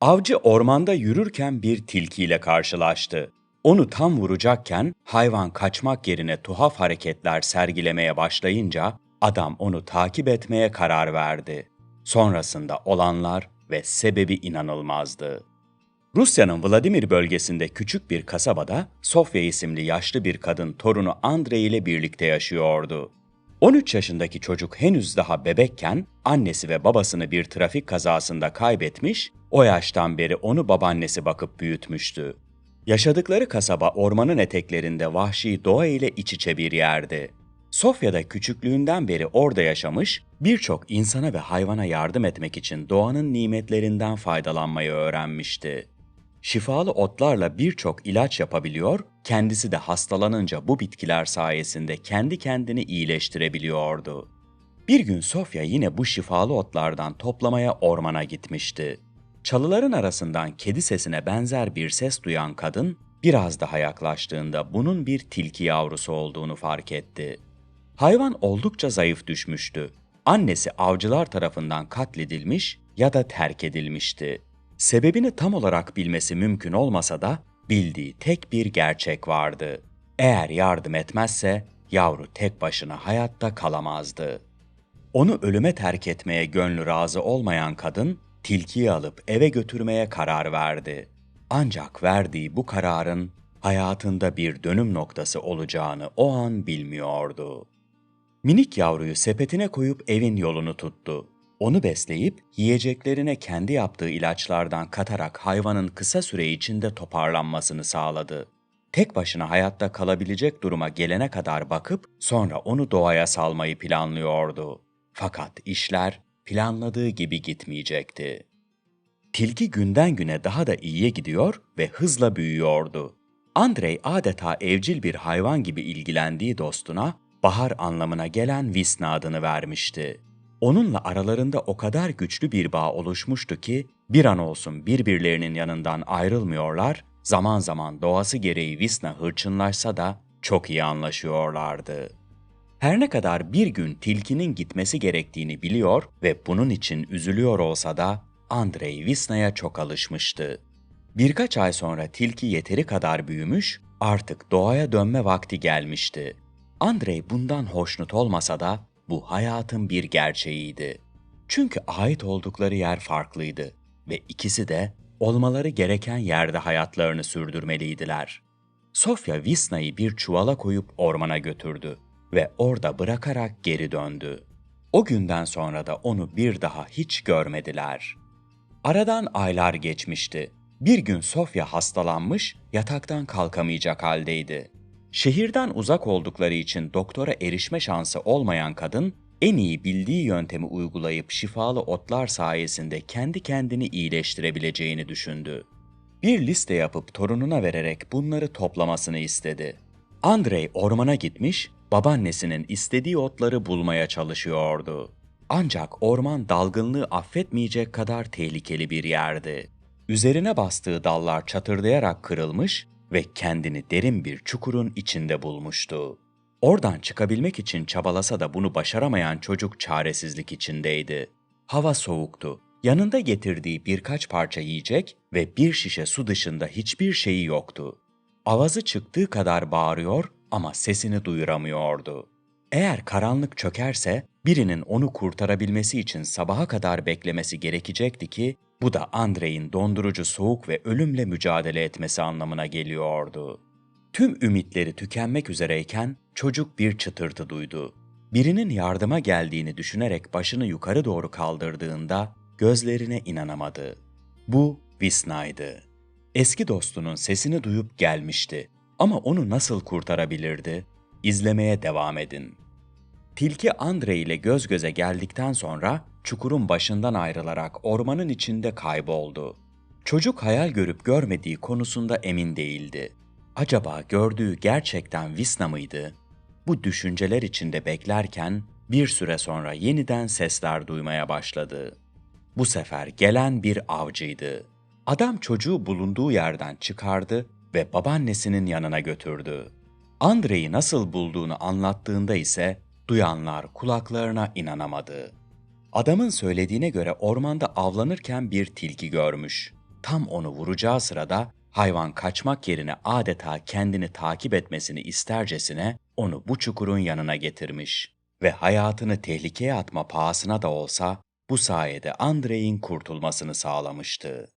Avcı ormanda yürürken bir tilkiyle karşılaştı. Onu tam vuracakken hayvan kaçmak yerine tuhaf hareketler sergilemeye başlayınca adam onu takip etmeye karar verdi. Sonrasında olanlar ve sebebi inanılmazdı. Rusya'nın Vladimir bölgesinde küçük bir kasabada Sofya isimli yaşlı bir kadın torunu Andrei ile birlikte yaşıyordu. 13 yaşındaki çocuk henüz daha bebekken annesi ve babasını bir trafik kazasında kaybetmiş, o yaştan beri onu babaannesi bakıp büyütmüştü. Yaşadıkları kasaba ormanın eteklerinde vahşi doğa ile iç içe bir yerdi. Sofya'da küçüklüğünden beri orada yaşamış, birçok insana ve hayvana yardım etmek için doğanın nimetlerinden faydalanmayı öğrenmişti. Şifalı otlarla birçok ilaç yapabiliyor, kendisi de hastalanınca bu bitkiler sayesinde kendi kendini iyileştirebiliyordu. Bir gün Sofya yine bu şifalı otlardan toplamaya ormana gitmişti. Çalıların arasından kedi sesine benzer bir ses duyan kadın, biraz daha yaklaştığında bunun bir tilki yavrusu olduğunu fark etti. Hayvan oldukça zayıf düşmüştü. Annesi avcılar tarafından katledilmiş ya da terk edilmişti. Sebebini tam olarak bilmesi mümkün olmasa da bildiği tek bir gerçek vardı. Eğer yardım etmezse yavru tek başına hayatta kalamazdı. Onu ölüme terk etmeye gönlü razı olmayan kadın tilkiyi alıp eve götürmeye karar verdi. Ancak verdiği bu kararın hayatında bir dönüm noktası olacağını o an bilmiyordu. Minik yavruyu sepetine koyup evin yolunu tuttu. Onu besleyip yiyeceklerine kendi yaptığı ilaçlardan katarak hayvanın kısa süre içinde toparlanmasını sağladı. Tek başına hayatta kalabilecek duruma gelene kadar bakıp sonra onu doğaya salmayı planlıyordu. Fakat işler planladığı gibi gitmeyecekti. Tilki günden güne daha da iyiye gidiyor ve hızla büyüyordu. Andrei adeta evcil bir hayvan gibi ilgilendiği dostuna bahar anlamına gelen Visna adını vermişti. Onunla aralarında o kadar güçlü bir bağ oluşmuştu ki bir an olsun birbirlerinin yanından ayrılmıyorlar, zaman zaman doğası gereği Visna hırçınlaşsa da çok iyi anlaşıyorlardı. Her ne kadar bir gün tilkinin gitmesi gerektiğini biliyor ve bunun için üzülüyor olsa da Andrei Visna'ya çok alışmıştı. Birkaç ay sonra tilki yeteri kadar büyümüş, artık doğaya dönme vakti gelmişti. Andrei bundan hoşnut olmasa da bu hayatın bir gerçeğiydi. Çünkü ait oldukları yer farklıydı ve ikisi de olmaları gereken yerde hayatlarını sürdürmeliydiler. Sofya Visna'yı bir çuvala koyup ormana götürdü ve orada bırakarak geri döndü. O günden sonra da onu bir daha hiç görmediler. Aradan aylar geçmişti. Bir gün Sofya hastalanmış, yataktan kalkamayacak haldeydi. Şehirden uzak oldukları için doktora erişme şansı olmayan kadın, en iyi bildiği yöntemi uygulayıp şifalı otlar sayesinde kendi kendini iyileştirebileceğini düşündü. Bir liste yapıp torununa vererek bunları toplamasını istedi. Andrei ormana gitmiş, babaannesinin istediği otları bulmaya çalışıyordu. Ancak orman dalgınlığı affetmeyecek kadar tehlikeli bir yerdi. Üzerine bastığı dallar çatırdayarak kırılmış ve kendini derin bir çukurun içinde bulmuştu. Oradan çıkabilmek için çabalasa da bunu başaramayan çocuk çaresizlik içindeydi. Hava soğuktu. Yanında getirdiği birkaç parça yiyecek ve bir şişe su dışında hiçbir şeyi yoktu. Avazı çıktığı kadar bağırıyor ama sesini duyuramıyordu. Eğer karanlık çökerse birinin onu kurtarabilmesi için sabaha kadar beklemesi gerekecekti ki bu da Andrei'in dondurucu soğuk ve ölümle mücadele etmesi anlamına geliyordu. Tüm ümitleri tükenmek üzereyken çocuk bir çıtırtı duydu. Birinin yardıma geldiğini düşünerek başını yukarı doğru kaldırdığında gözlerine inanamadı. Bu Visna'ydı. Eski dostunun sesini duyup gelmişti. Ama onu nasıl kurtarabilirdi? İzlemeye devam edin. Tilki Andre ile göz göze geldikten sonra çukurun başından ayrılarak ormanın içinde kayboldu. Çocuk hayal görüp görmediği konusunda emin değildi. Acaba gördüğü gerçekten Visna mıydı? Bu düşünceler içinde beklerken bir süre sonra yeniden sesler duymaya başladı. Bu sefer gelen bir avcıydı. Adam çocuğu bulunduğu yerden çıkardı ve babaannesinin yanına götürdü. Andrei'yi nasıl bulduğunu anlattığında ise duyanlar kulaklarına inanamadı. Adamın söylediğine göre ormanda avlanırken bir tilki görmüş. tam onu vuracağı sırada hayvan kaçmak yerine adeta kendini takip etmesini istercesine onu bu çukurun yanına getirmiş ve hayatını tehlikeye atma pahasına da olsa bu sayede Andrei'in kurtulmasını sağlamıştı.